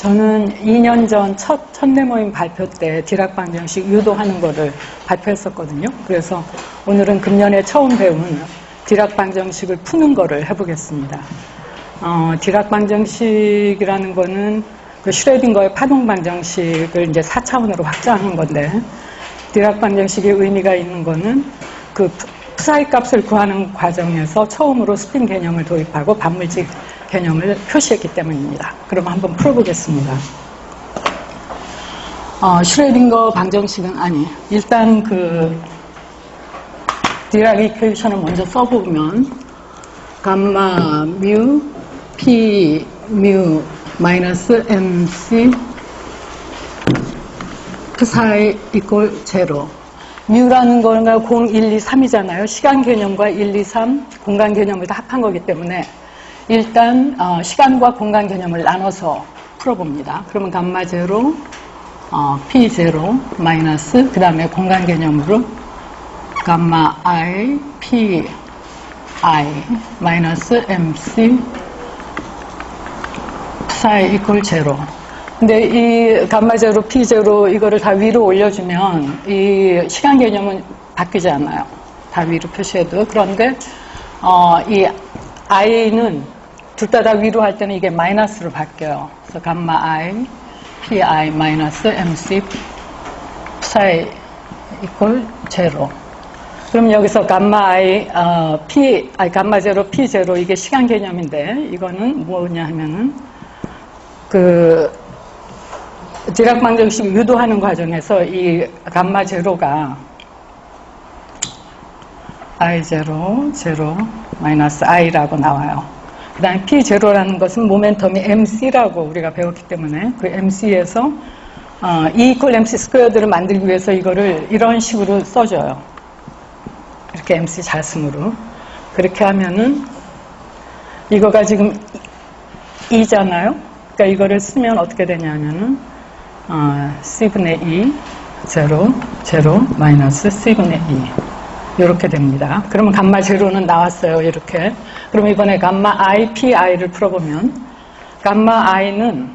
저는 2년 전첫 첫내 모임 발표 때 디락 방정식 유도하는 거를 발표했었거든요. 그래서 오늘은 금년에 처음 배운 디락 방정식을 푸는 거를 해보겠습니다. 어, 디락 방정식이라는 거는 그 슈레딩거의 파동 방정식을 이제 4차원으로 확장한 건데 디락 방정식의 의미가 있는 거는 그 푸사이 값을 구하는 과정에서 처음으로 스핀 개념을 도입하고 반물질 개념을 표시했기 때문입니다. 그럼 한번 풀어보겠습니다. 어, 슈레딩거 방정식은 아니. 일단 그 디락 이퀘이션을 먼저 써보면 감마 뮤 p 뮤 마이너스 mc p사이 이꼴 제로 뮤라는 거가 0, 1, 2, 3이잖아요. 시간 개념과 1, 2, 3 공간 개념을 다 합한 거기 때문에 일단 어, 시간과 공간 개념을 나눠서 풀어봅니다. 그러면 감마 제로, 어, p 제로 마이너스 그 다음에 공간 개념으로 감마 i, p i 마이너스 mc 사이 이퀄 제로. 근데 이 감마 제로, p 제로 이거를 다 위로 올려주면 이 시간 개념은 바뀌지 않아요. 다 위로 표시해도 그런데 어, 이 i는 둘다다 위로 할 때는 이게 마이너스로 바뀌어요. 그래서 감마 i, pi 마이너스 mc 사이 이퀄 제로. 그럼 여기서 감마 i, 어, p, 아니 감마 제로, p 제로 이게 시간 개념인데 이거는 뭐냐 하면은 그 디락 방정식 유도하는 과정에서 이 감마 제로가 i 제로, 제로, 마이너스 i라고 나와요. 그 다음에 p 제로라는 것은 모멘텀이 mc라고 우리가 배웠기 때문에 그 mc에서 어, e 이퀄 mc 스퀘어드를 만들기 위해서 이거를 이런 식으로 써줘요. 이렇게 mc 자승으로. 그렇게 하면은 이거가 지금 2잖아요. 그러니까 이거를 쓰면 어떻게 되냐면은 어, C분의 2 제로 제로 마이너스 C분의 2 이렇게 됩니다. 그러면 감마 제로는 나왔어요. 이렇게. 그럼 이번에 감마 I, PI를 풀어보면 감마 I는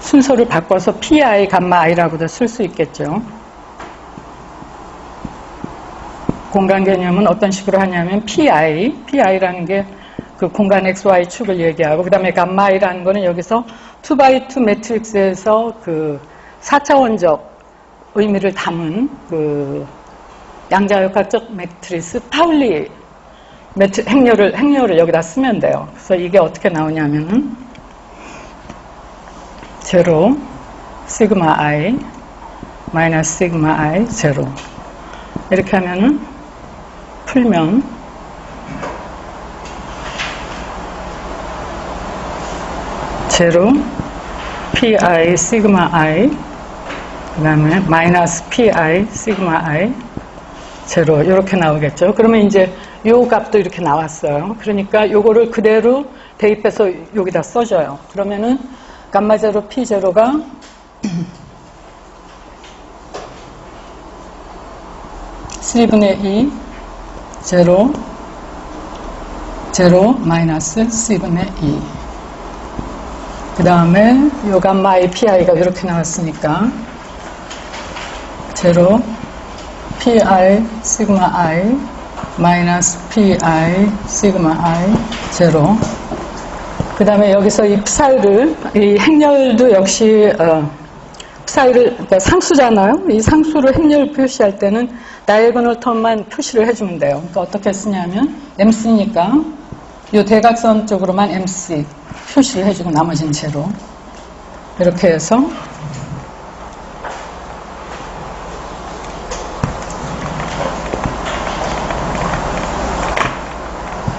순서를 바꿔서 PI, 감마 I라고도 쓸 수 있겠죠. 공간 개념은 어떤 식으로 하냐면 PI, PI라는 게 그 공간 XY 축을 얘기하고 그 다음에 감마 I라는 거는 여기서 2x2 매트릭스에서 그 4차원적 의미를 담은 그 양자역학적 매트리스 파울리 매트, 행렬을, 행렬을 여기다 쓰면 돼요. 그래서 이게 어떻게 나오냐면은 제로 시그마 i 마이너스 시그마 i 제로 이렇게 하면은 풀면 제로 pi 시그마 i 그 다음에 마이너스 pi 시그마 i 제로 이렇게 나오겠죠. 그러면 이제 요 값도 이렇게 나왔어요. 그러니까 요거를 그대로 대입해서 여기다 써줘요. 그러면은 감마 제로 p 제로가 C분의 2 제로 제로 마이너스 C분의 2. 그 다음에 요 감마의 PI가 이렇게 나왔으니까 제로 PI 시그마 I 마이너스 PI 시그마 I 제로 그 다음에 여기서 이 p사이를 이 행렬도 역시 어, p사이를 그러니까 상수잖아요. 이 상수를 행렬 표시할 때는 다이애고널 텀만 표시를 해주면 돼요. 그러니까 어떻게 쓰냐면 MC니까 이 대각선 쪽으로만 MC 표시를 해주고 나머지는 제로 이렇게 해서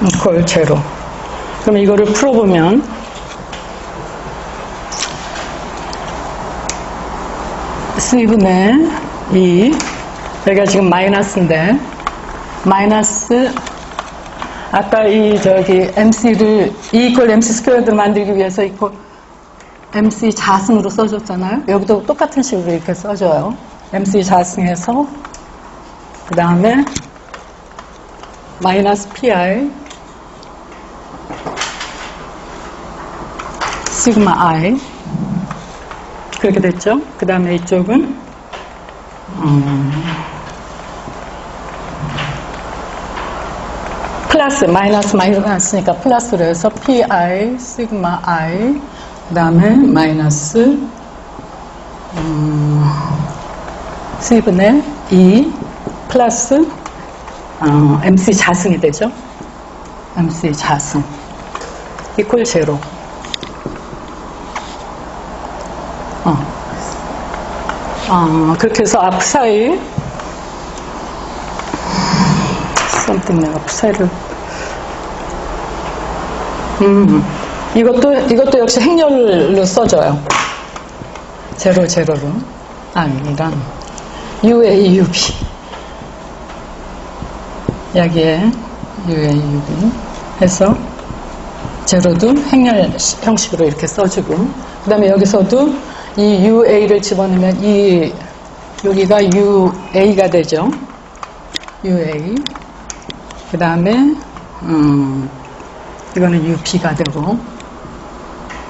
이걸 제로 그럼 이거를 풀어보면 C분의 2 여기가 지금 마이너스인데 마이너스 아까 이 저기 MC를 E 이퀄 MC 스퀘어드 만들기 위해서 이퀄 MC 자승으로 써줬잖아요. 여기도 똑같은 식으로 이렇게 써줘요. MC 자승에서 그 다음에 마이너스 PI 시그마 i 그렇게 됐죠. 그 다음에 이쪽은 음, 플러스 마이너스 마이너스니까 플러스로 해서 pi 시그마 i 그 다음에 마이너스 음, 10분의 2 플러스 어, MC 자승이 되죠. MC 자승 이퀄 제로 어, 그렇게 해서 앞사이. Something 내가 앞사이를. 음, 이것도 이것도 역시 행렬로 써줘요. 제로 제로로. 아니란. UA UB 여기에 UA UB 해서 제로도 행렬 형식으로 이렇게 써주고 그 다음에 여기서도 이 UA를 집어넣으면 이 여기가 UA가 되죠. UA 그 다음에 음, 이거는 UP가 되고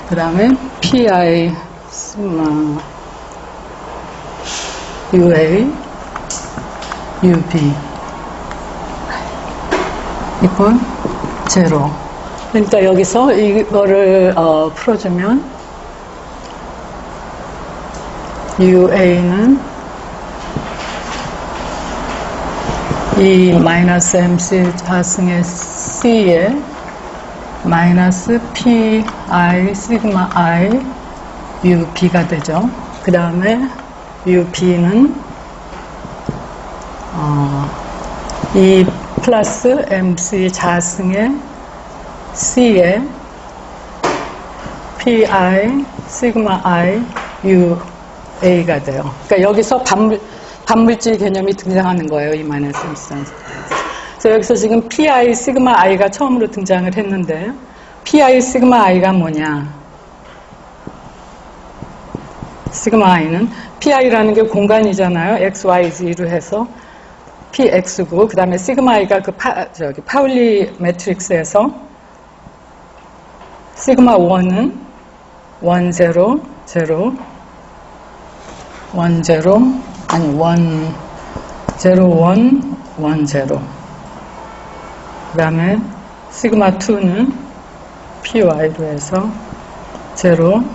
그 다음에 PI 스마 UA UB 이건 제로. 그러니까 여기서 이거를 어, 풀어주면 UA는 이 마이너스 MC 자승의 C에 마이너스 PI 시그마 I UB가 되죠. 그 다음에 UB는 어, 이 플러스 MC 자승의 C에 PI 시그마 I UA가 돼요. 그러니까 여기서 반물, 반물질 개념이 등장하는 거예요. 이 마이너스 MC 자승. 그래서 여기서 지금 PI 시그마 I가 처음으로 등장을 했는데 PI 시그마 I가 뭐냐? 시그마 I는 PI라는 게 공간이잖아요. X, Y, Z로 해서 PX고 그 다음에 시그마 I가 그 파, 저기 파울리 매트릭스에서 시그마 1은 1, 0, 0, 1, 0, 아니 1, 0, 1, 1, 0. 그 다음에 시그마 2는 py로 해서 0,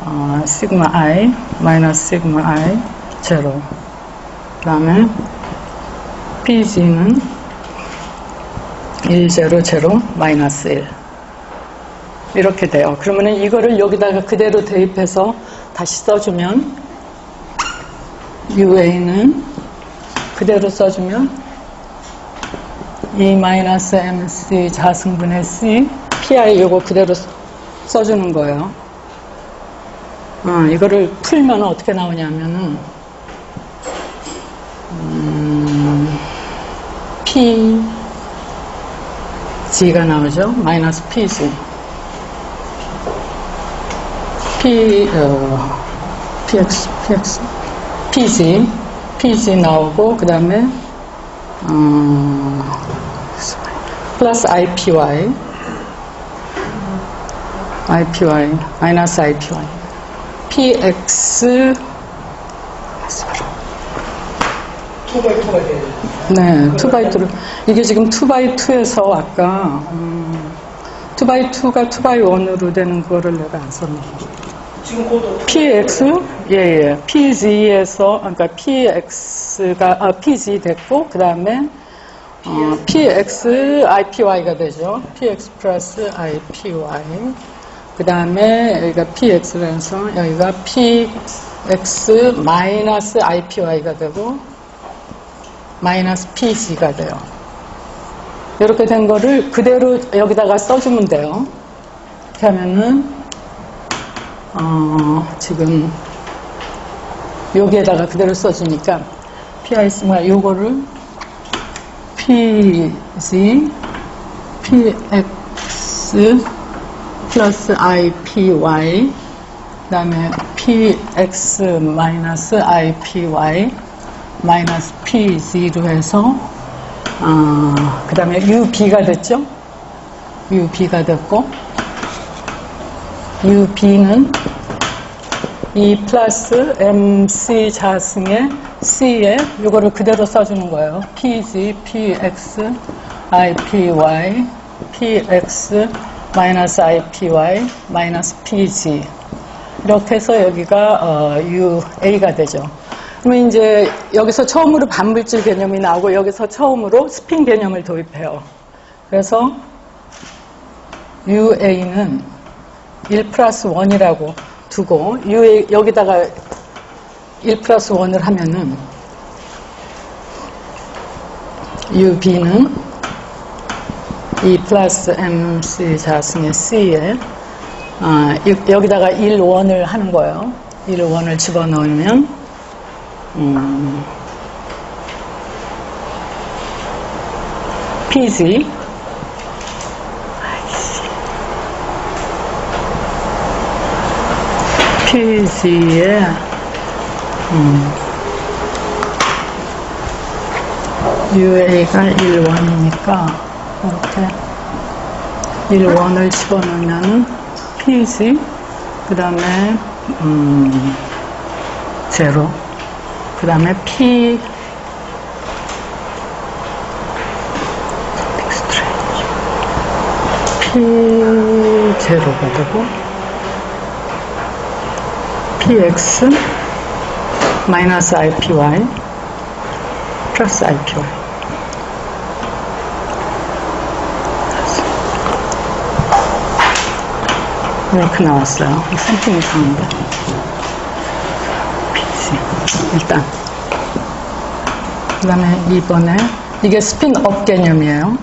어, 시그마 i, 마이너스 시그마 i, 0. 그 다음에 pg는 1, 0, 0, 마이너스 1. 이렇게 돼요. 그러면은 이거를 여기다가 그대로 대입해서 다시 써주면 UA는 그대로 써주면 E 마이너스 MC 자승분의 C PI 요거 그대로 써주는 거예요. 어, 이거를 풀면 어떻게 나오냐면은 음, P G가 나오죠. 마이너스 PG P 어, PX PX PG PG 나오고 그 다음에 어, 플러스 IPY IPY 마이너스 IPY PX. 네, 2x2를 이게 지금 2x2에서 아까 음, 2x2가 2x1으로 되는 거를 내가 안 썼네. 지금 코드 PX 예, 예. PG에서 그러니까 PX가 아, PG 됐고 그 다음에 어, PX IPY가 되죠. PX 플러스 IPY. 그 다음에 여기가 PX라서 여기가 PX 마이너스 IPY가 되고 마이너스 PG가 돼요. 이렇게 된 거를 그대로 여기다가 써주면 돼요. 이렇게 하면은 어, 지금 여기에다가 그대로 써주니까 PI 스마 요거를 PG PX 플러스 IPY 그 다음에 PX 마이너스 IPY 마이너스 PG로 해서 어, 그 다음에 UB가 됐죠? UB가 됐고 UB는 E 플러스 MC 자승의 C에 이거를 그대로 써주는 거예요. PG, PX, IPY, PX, 마이너스 IPY, 마이너스 PG. 이렇게 해서 여기가 어, UA가 되죠. 그러면 이제 여기서 처음으로 반물질 개념이 나오고 여기서 처음으로 스핀 개념을 도입해요. 그래서 UA는 1 플러스 1이라고 두고 UA 여기다가 1 플러스 1을 하면은 UB는 2 플러스 MC 자승의 C에 아, 여- 여기다가 1, 1을 하는 거예요. 1, 1을 집어넣으면 음, PG PG에. 음, UA가 1원이니까 이렇게 1원을 집어넣으면 PG 그 다음에 음, 제로 그 다음에 P P 제로가 되고 px 마이너스 IPY 플러스 IPY 이렇게 나왔어요. something 이상한데. 일단. 그 다음에 2번에 이게 스핀업 개념이에요.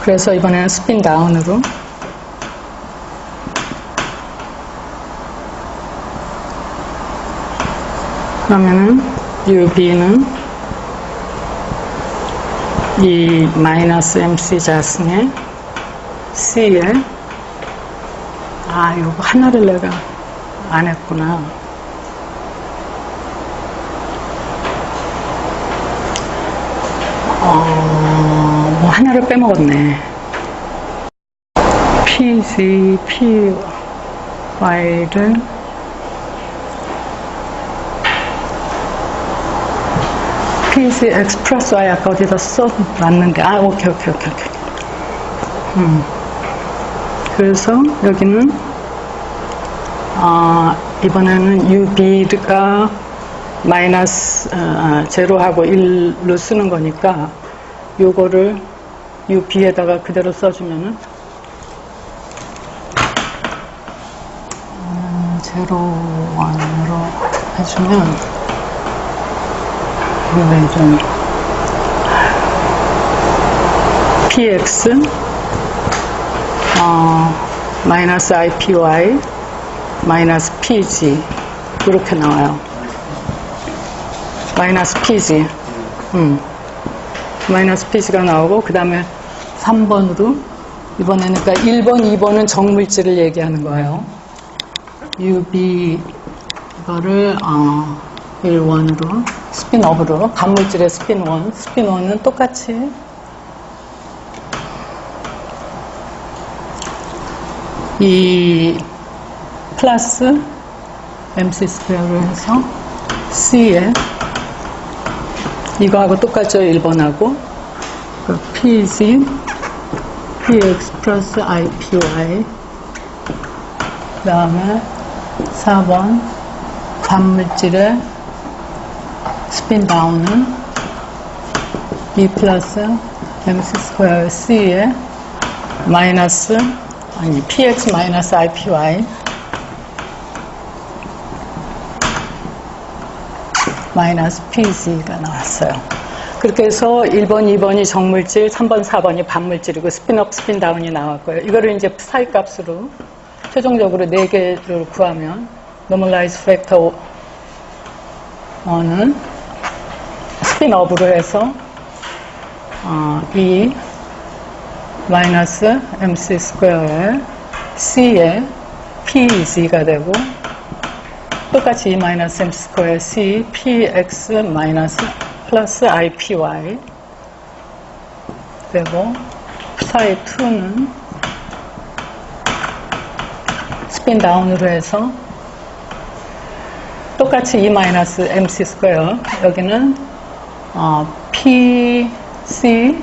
그래서 이번에는 스핀 다운으로 그러면은 UB는 이 마이너스 MC 자승의 C에 아 이거 하나를 내가 안 했구나. 어, 뭐 하나를 빼먹었네. PG, PY를 PC 엑스프레스 Y 아까 어디다 써놨는데. 아 오케이 오케이 오케이 오케이. 음. 그래서 여기는 아 이번에는 UB가 마이너스 아, 제로하고 1로 쓰는 거니까 요거를 UB에다가 그대로 써주면은. 음, 제로 원으로 해주면 이거는 좀 px 어, 마이너스 IPY 마이너스 PG 이렇게 나와요. 마이너스 PG 음. 마이너스 PG가 나오고 그 다음에 3번으로 이번에는 그러니까 1번, 2번은 정물질을 얘기하는 거예요. UB 이거를 어, 1원으로 스핀업으로 간물질의 스핀1 스핀1은 똑같이. 이 플러스 MC 스퀘어를 해서 C에 이거하고 똑같죠 1번하고? 그 PG PX 플러스 IPY 그 다음에 4번 반물질의 스핀 다운은 E 플러스 MC 스퀘어 C에 마이너스 아니 PX 마이너스 IPY 마이너스 PG가 나왔어요. 그렇게 해서 1번, 2번이 정물질, 3번, 4번이 반물질이고 스핀업, 스핀다운이 나왔고요. 이거를 이제 사이 값으로 최종적으로 4개를 구하면 노멀라이즈 팩터 1은 스핀업으로 해서 어, E 마이너스 MC 스퀘어에 C에 PG가 되고 똑같이 E 마이너스 M 스퀘어 C PX 마이너스 플러스 IPY 되고 psi 2는 스핀 다운으로 해서 똑같이 E 마이너스 MC 스퀘어 여기는 어, PC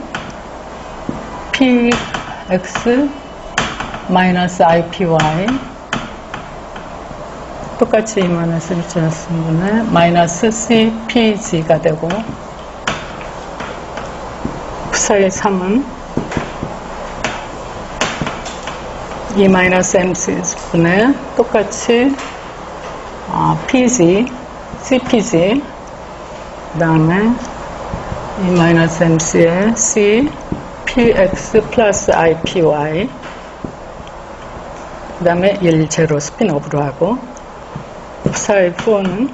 PX 마이너스 IPY 똑같이 E 마이너스 미치였으면 마이너스 CPG가 되고 psi 3은 E 마이너스 MC 분의 똑같이 어, PG, CPG, 그 다음에 E 마이너스 MC의 C, PX 플러스 IPY, 그 다음에 1, 제로 스피업으로 하고, psi 4는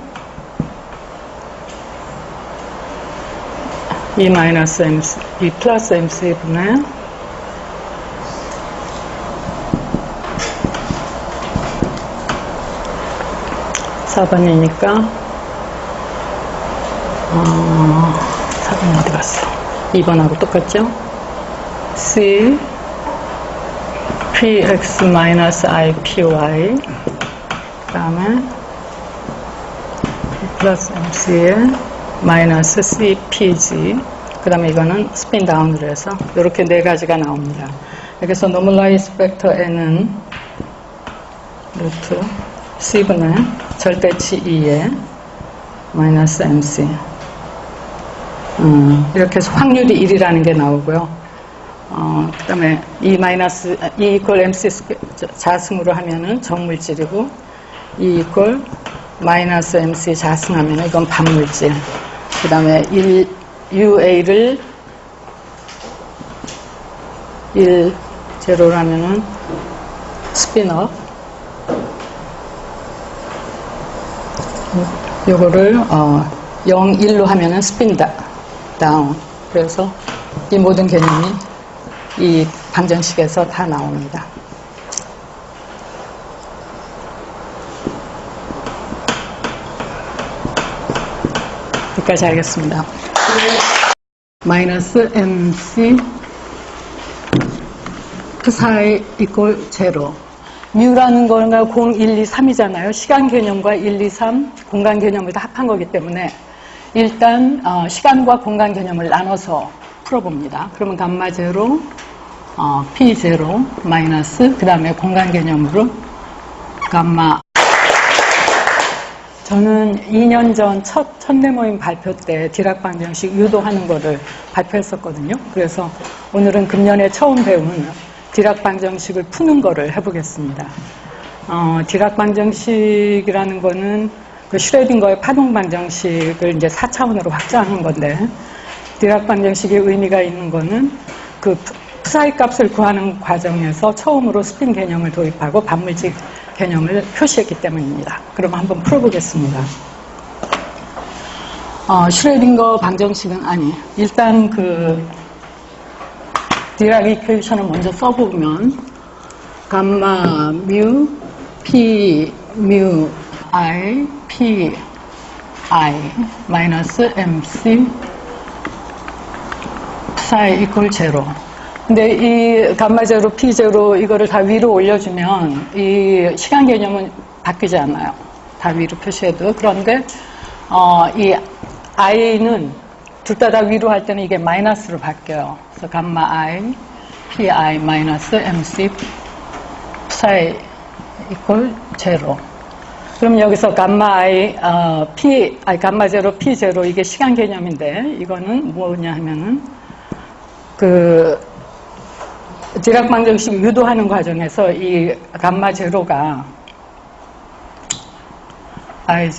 E 마이너스 MC, E 플러스 MC 분의 4번이니까 어, 4번 어디 갔어? 2번하고 똑같죠? C PX 마이너스 IPY 그 다음에 플러스 MC에 마이너스 CPG 그 다음에 이거는 스핀 다운으로 해서 이렇게 네 가지가 나옵니다. 여기서 노멀라이즈 벡터 N은 루트 C분의 절대치 2에 마이너스 MC 음, 이렇게 해서 확률이 1이라는 게 나오고요. 어, 그 다음에 E 마이너스, E 이퀄 MC 자승으로 하면은 정물질이고 E 이퀄 마이너스 MC 자승하면 이건 반물질. 그 다음에 1, UA를 1, 제로라면은 스피너 요거를 어, 0, 1로 하면은 스핀 다, 다운. 그래서 이 모든 개념이 이 방정식에서 다 나옵니다. 여기까지 알겠습니다. 마이너스 MC psi 이꼴 제로. 뮤라는 거가 0, 1, 2, 3이잖아요. 시간 개념과 1, 2, 3 공간 개념을 다 합한 거기 때문에 일단 어, 시간과 공간 개념을 나눠서 풀어봅니다. 그러면 감마 제로, 어, p 제로 마이너스 그 다음에 공간 개념으로 감마 저는 2년 전 첫 첫내 모임 발표 때 디락 방정식 유도하는 거를 발표했었거든요. 그래서 오늘은 금년에 처음 배운 디락 방정식을 푸는 거를 해보겠습니다. 어, 디락 방정식이라는 거는 그 슈레딩거의 파동 방정식을 이제 4차원으로 확장한 건데 디락 방정식의 의미가 있는 거는 그 푸사이 값을 구하는 과정에서 처음으로 스핀 개념을 도입하고 반물질 개념을 표시했기 때문입니다. 그럼 한번 풀어보겠습니다. 어, 슈레딩거 방정식은 아니 일단 그 디락 이퀘이션을 먼저 써보면 감마 뮤 p 뮤 i p i 마이너스 mc psi 이퀄 제로. 근데 이 감마 제로, p 제로 이거를 다 위로 올려주면 이 시간 개념은 바뀌지 않아요. 다 위로 표시해도 그런데 어, 이 i는 둘 다 다 위로 할 때는 이게 마이너스로 바뀌어요. 그래서 감마 i, pi 마이너스 mc psi 이퀄 제로. 그럼 여기서 감마 i, 어, p, 아니 감마 제로, p 제로 이게 시간 개념인데 이거는 뭐냐 하면은 그 디락 방정식 유도하는 과정에서 이 감마 제로가 i